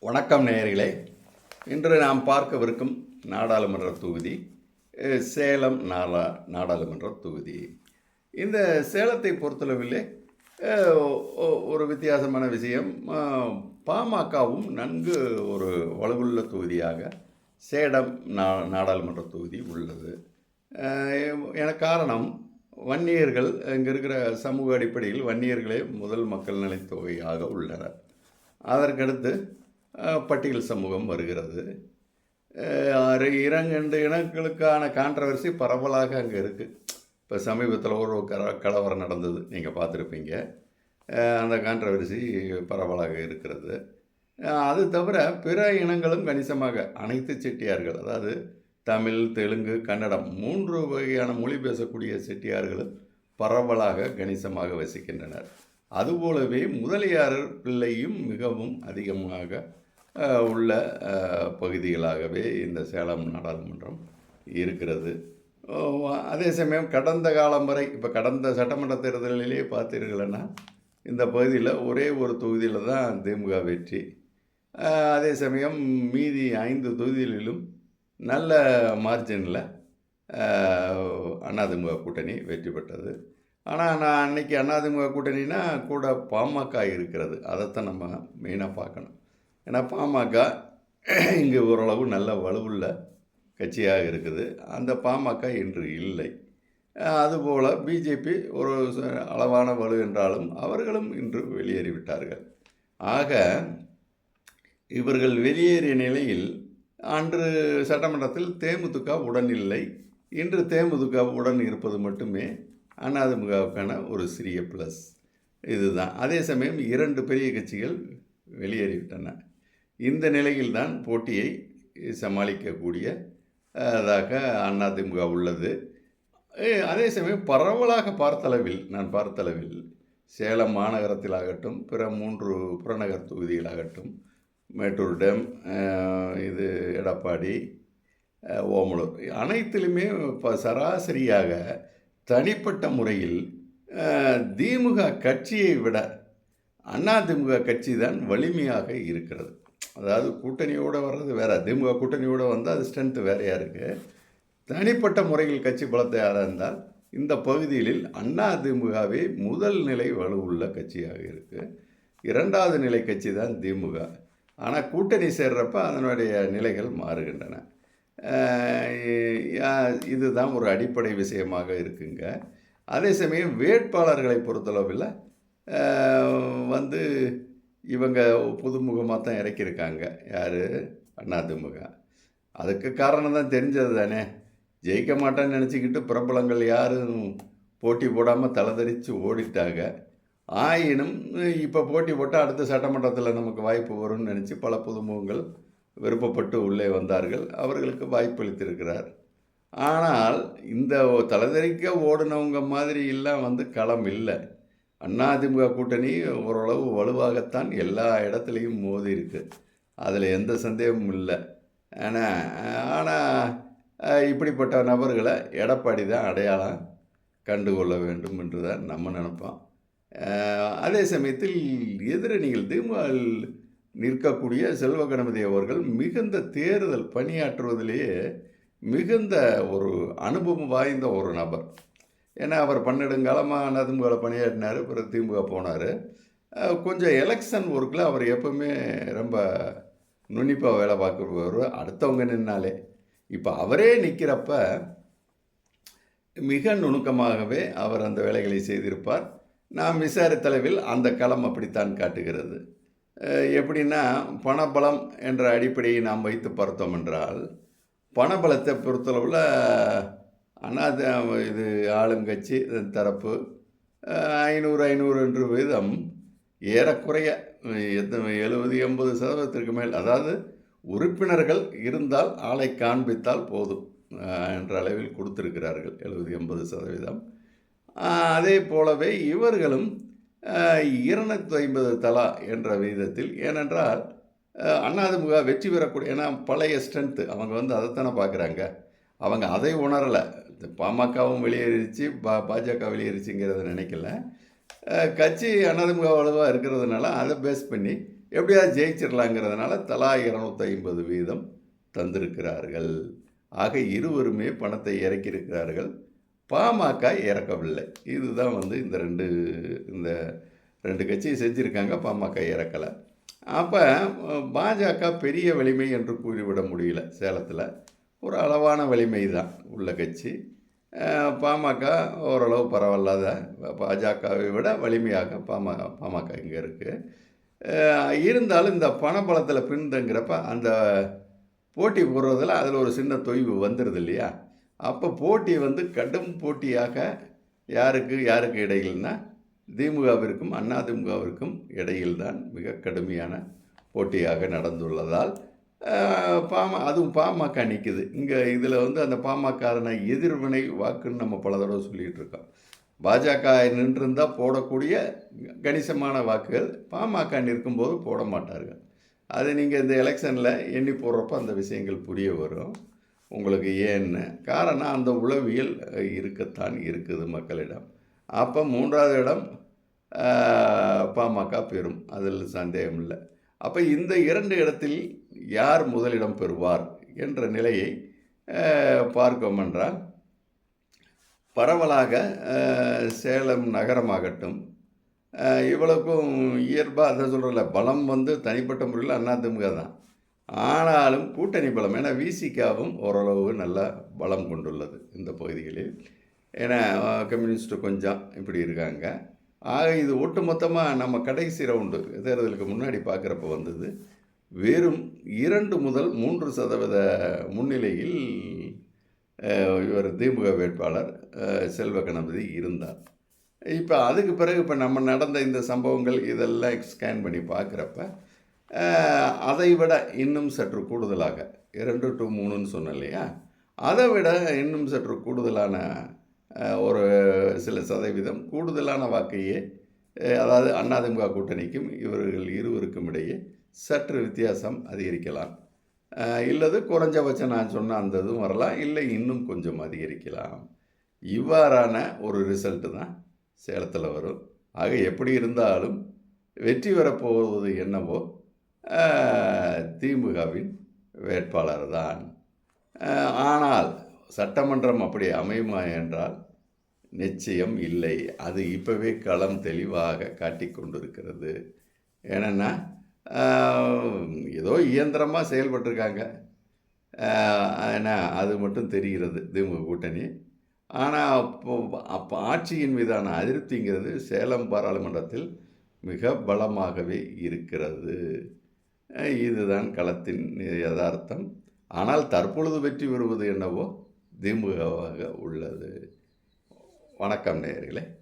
வணக்கம் நேயர்களே. இன்று நாம் பார்க்கவிருக்கும் நாடாளுமன்ற தொகுதி சேலம் நாடா நாடாளுமன்ற தொகுதி. இந்த சேலத்தை பொறுத்தளவிலே ஒ- ஒரு வித்தியாசமான விஷயம். பாமகவும் நன்கு ஒரு வலுவுள்ள தொகுதியாக சேலம் நா நாடாளுமன்ற தொகுதி உள்ளது. என காரணம் வன்னியர்கள் இங்கே இருக்கிற சமூக அடிப்படையில் வன்னியர்களே முதல் மக்கள் நலத் தொகையாக உள்ளனர். அதற்கடுத்து பட்டியல் சமூகம் வருகிறது. இரண்டு இனங்களுக்கான கான்ட்ரவர்சி பரவலாக அங்கே இருக்குது இப்போ சமீபத்தில் ஒரு கலவரம் நடந்தது. நீங்கள் பார்த்துருப்பீங்க. அந்த கான்ட்ரவர்சி பரவலாக இருக்கிறது. அது தவிர பிற இனங்களும் கணிசமாக அனைத்து செட்டியார்கள் அதாவது தமிழ் தெலுங்கு கன்னடம் மூன்று வகையான மொழி பேசக்கூடிய செட்டியார்களும் பரவலாக கணிசமாக வசிக்கின்றனர். அதுபோலவே முதலியார் பிள்ளையும் மிகவும் அதிகமாக உள்ள பகுதிகளாகவே இந்த சேலம் நாடாளுமன்றம் இருக்கிறது. அதே சமயம் கடந்த காலம் வரை இப்போ கடந்த சட்டமன்ற தேர்தலிலே பார்த்தீர்களன்னா இந்த பகுதியில் ஒரே ஒரு தொகுதியில் தான் திமுக வெற்றி. அதே சமயம் மீதி ஐந்து தொகுதிகளிலும் நல்ல மார்ஜினில் அதிமுக கூட்டணி வெற்றி பெற்றது. ஆனால் நான் அன்னைக்கு அதிமுக கூட்டணினா கூட பாமக இருக்கிறது. அதைத்தான் நம்ம மெயினாக பார்க்கணும். ஏன்னா பாமக இங்கே ஓரளவு நல்ல வலுவுள்ள கட்சியாக இருக்குது. அந்த பாமக இன்று இல்லை. அதுபோல் பிஜேபி ஒரு அளவான வலு என்றாலும் அவர்களும் இன்று வெளியேறிவிட்டார்கள் ஆக இவர்கள் வெளியேறிய நிலையில் அன்று சட்டமன்றத்தில் தேமுதிக உடன் இல்லை. இன்று தேமுதிக உடன் இருப்பது மட்டுமே அதிமுகவுக்கான ஒரு சிறிய ப்ளஸ் இதுதான். அதே சமயம் இரண்டு பெரிய கட்சிகள் வெளியேறிவிட்டன இந்த நிலையில்தான் போட்டியை சமாளிக்கக்கூடிய அதாக அதிமுக உள்ளது. அதே சமயம் பரவலாக பார்த்தளவில் நான் பார்த்தளவில் சேலம் மாநகரத்திலாகட்டும் பிற மூன்று புறநகர் தொகுதிகளாகட்டும் மேட்டூர் டேம் இது எடப்பாடி ஓமலூர் அனைத்திலுமே இப்போ சராசரியாக தனிப்பட்ட முறையில் திமுக கட்சியை விட அதிமுக கட்சி தான் வலிமையாக இருக்கிறது. அதாவது கூட்டணியோடு வர்றது வேறு. திமுக கூட்டணியோடு வந்தால் அது ஸ்ட்ரென்த்து வேறையாக இருக்குது தனிப்பட்ட முறையில் கட்சி பலத்தை ஆராய்ந்தால் இந்த பகுதிகளில் திமுகவே முதல் நிலை வலுவுள்ள கட்சியாக இருக்குது இரண்டாவது நிலை கட்சி தான் திமுக. ஆனால் கூட்டணி சேர்றப்ப அதனுடைய நிலைகள் மாறுகின்றன. யா- இதுதான் ஒரு அடிப்படை விஷயமாக இருக்குங்க. அதே சமயம் வேட்பாளர்களை பொறுத்தளவில் வந்து இவங்க புதுமுகமாக தான் இறக்கியிருக்காங்க. யார்? அதிமுக அதுக்கு காரணம் தான் தெரிஞ்சது தானே. ஜெயிக்க மாட்டேன்னு நினச்சிக்கிட்டு பிரபலங்கள் யாரும் போட்டி போடாமல் தலைதறித்து ஓடிட்டாங்க. ஆயினும் இப்போ போட்டி போட்டால் அடுத்த சட்டமன்றத்தில் நமக்கு வாய்ப்பு வரும்னு நினச்சி பல புதுமுகங்கள் விருப்பப்பட்டு உள்ளே வந்தார்கள். அவர்களுக்கு வாய்ப்பளித்திருக்கிறார். ஆனால் இந்த தலைதறிக்க ஓடினவங்க மாதிரி எல்லாம் வந்து களம் இல்லை. அதிமுக கூட்டணி ஓரளவு வலுவாகத்தான் எல்லா இடத்துலையும் மோதி இருக்கு. அதில் எந்த சந்தேகமும் இல்லை. ஆனால் ஆனால் இப்படிப்பட்ட நபர்களை எடப்பாடி தான் அடையாளம் கண்டுகொள்ள வேண்டும் என்று தான் நம்ம நினைப்போம். அதே சமயத்தில் எதிரணிகள் திமுகவில் நிற்கக்கூடிய செல்வ கணபதி அவர்கள் மிகுந்த தேர்தல் பணியாற்றுவதிலேயே மிகுந்த ஒரு அனுபவம் வாய்ந்த ஒரு நபர். ஏன்னா அவர் பன்னெடுங்காலமாக அதிமுக பணியாற்றினார் அப்புறம் திமுக போனார். கொஞ்சம் எலெக்ஷன் ஒர்க்கில் அவர் எப்பவுமே ரொம்ப நுண்ணிப்பாக வேலை பார்க்குறவர் அடுத்தவங்க நின்னாலே. இப்போ அவரே நிற்கிறப்ப மிக நுணுக்கமாகவே அவர் அந்த வேலைகளை செய்திருப்பார். நாம் விசாரித்தளவில் அந்த களம் அப்படித்தான் காட்டுகிறது. எப்படின்னா பணபலம் என்ற அடிப்படையை நாம் வைத்து பார்த்தோம் என்றால் பணபலத்தை பொறுத்தளவில் அனாத இது ஆளுங்கட்சி தரப்பு. ஐநூறு ஐநூறு என்று வீதம் ஏறக்குறைய எத்தனை எழுபது எண்பது சதவீதத்திற்கு மேல். அதாவது உறுப்பினர்கள் இருந்தால் ஆளை காண்பித்தால் போதும் என்ற அளவில் கொடுத்திருக்கிறார்கள் எழுபது எண்பது சதவீதம். அதே போலவே இவர்களும் இருநூத்தி ஐம்பது தலா என்ற விகிதத்தில் ஏனென்றால் அண்ணாதிமுக வெற்றி பெறக்கூடிய ஏன்னா பழைய ஸ்ட்ரென்த்து அவங்க வந்து அதைத்தானே பார்க்குறாங்க. அவங்க அதை உணரலை. பாமகவும் வெளியேறிச்சு பா பாஜக வெளியேறிச்சுங்கிறத நினைக்கல. கட்சி அனதிமுக அளவாக இருக்கிறதுனால அதை பேஸ் பண்ணி எப்படியாவது ஜெயிச்சிடலாங்கிறதுனால தலா இரநூத்தி ஐம்பது வீதம் தந்திருக்கிறார்கள். ஆக இருவருமே பணத்தை இறக்கியிருக்கிறார்கள். பாமக இறக்கவில்லை. இதுதான் வந்து இந்த ரெண்டு இந்த ரெண்டு கட்சி செஞ்சுருக்காங்க பாமக இறக்கலை. அப்போ பாஜக பெரிய வலிமை என்று கூறிவிட முடியல சேலத்தில். ஒரு அளவான வலிமை தான் உள்ள கட்சி. பாமக ஓரளவு பரவாயில்லாத பாஜகவை விட வலிமையாக பாமக பாமக இங்கே இருக்குது இருந்தாலும் இந்த பணபலத்தில் பின்தங்கிறப்ப அந்த போட்டி போடுறதில் அதில் ஒரு சின்ன தொய்வு வந்துடுது இல்லையா? அப்போ போட்டி வந்து கடும் போட்டியாக யாருக்கு யாருக்கு இடையில்னா திமுகவிற்கும் அதிமுகவிற்கும் இடையில்தான் மிக கடுமையான போட்டியாக நடந்துள்ளதால் பாம அதுவும் பாமக நிற்குது இங்கே இதில் வந்து அந்த பாமகன எதிர்வினை வாக்குன்னு நம்ம பல தடவை சொல்லிகிட்டு இருக்கோம். பாஜக நின்றிருந்தால் போடக்கூடிய கணிசமான வாக்குகள் பாமக நிற்கும்போது போட மாட்டார்கள். அது நீங்கள் இந்த எலெக்ஷனில் எண்ணி போடுறப்ப அந்த விஷயங்கள் புரிய வரும். உங்களுக்கு ஏன்னு காரணம் அந்த உளவியல் இருக்கத்தான் இருக்குது மக்களிடம். அப்போ மூன்றாவது இடம் பாமக பெறும் அதில் சந்தேகம் இல்லை. அப்போ இந்த இரண்டு இடத்தில் யார் முதலிடம் பெறுவார் என்ற நிலையை அஹ், பார்க்கும் என்றால் பரவலாக சேலம் நகரமாகட்டும் இவ்வளவுக்கும் இயல்பாக அதை சொல்கிறல பலம் வந்து தனிப்பட்ட முறையில் அதிமுக தான். ஆனாலும் கூட்டணி பலம் ஏன்னா விசிகாவும் ஓரளவு நல்ல பலம் கொண்டுள்ளது இந்த பகுதிகளில். ஏன்னா கம்யூனிஸ்ட்டு கொஞ்சம் இப்படி இருக்காங்க. ஆக இது ஒட்டுமொத்தமாக நம்ம கடைசி ரவுண்டு தேர்தலுக்கு முன்னாடி பார்க்குறப்ப வந்தது. வெறும் இரண்டு முதல் மூன்று சதவீத முன்னிலையில் இவர் திமுக வேட்பாளர் செல்வ கணபதி இருந்தார். இப்போ அதுக்கு பிறகு இப்போ நம்ம நடந்த இந்த சம்பவங்கள் இதெல்லாம் ஸ்கேன் பண்ணி பார்க்குறப்ப அதை விட இன்னும் சற்று கூடுதலாக இரண்டு டு மூணுன்னு சொன்னேன் இல்லையா? அதை விட இன்னும் சற்று கூடுதலான ஒரு சில சதவீதம் கூடுதலான வாக்கையே அதாவது அதிமுக கூட்டணிக்கும் இவர்கள் இருவருக்கும் இடையே சற்று வித்தியாசம் அதிகரிக்கலாம். இல்லது குறைஞ்சபட்சம் நான் சொன்ன அந்த இதுவும் வரலாம் இல்லை இன்னும் கொஞ்சம் அதிகரிக்கலாம். இவ்வாறான ஒரு ரிசல்ட்டு தான் சேலத்தில் வரும். ஆக எப்படி இருந்தாலும் வெற்றி பெறப்போவது என்னவோ திமுகவின் வேட்பாளர் தான். ஆனால் சட்டமன்றம் அப்படி அமையுமா என்றால் நிச்சயம் இல்லை. அது இப்போவே களம் தெளிவாக காட்டி கொண்டிருக்கிறது. ஏன்னா ஏதோ இயந்திரமாக செயல்பட்டிருக்காங்க. ஏன்னா அது மட்டும் தெரிகிறது திமுக கூட்டணி. ஆனால் அப்போ அப்போ ஆட்சியின் மீதான அதிருப்திங்கிறது சேலம் பாராளுமன்றத்தில் மிக பலமாகவே இருக்கிறது. இதுதான் களத்தின் யதார்த்தம். ஆனால் தற்பொழுது வெற்றி பெறுவது என்னவோ திமுகவாக உள்ளது. வணக்கம் நேயர்களே.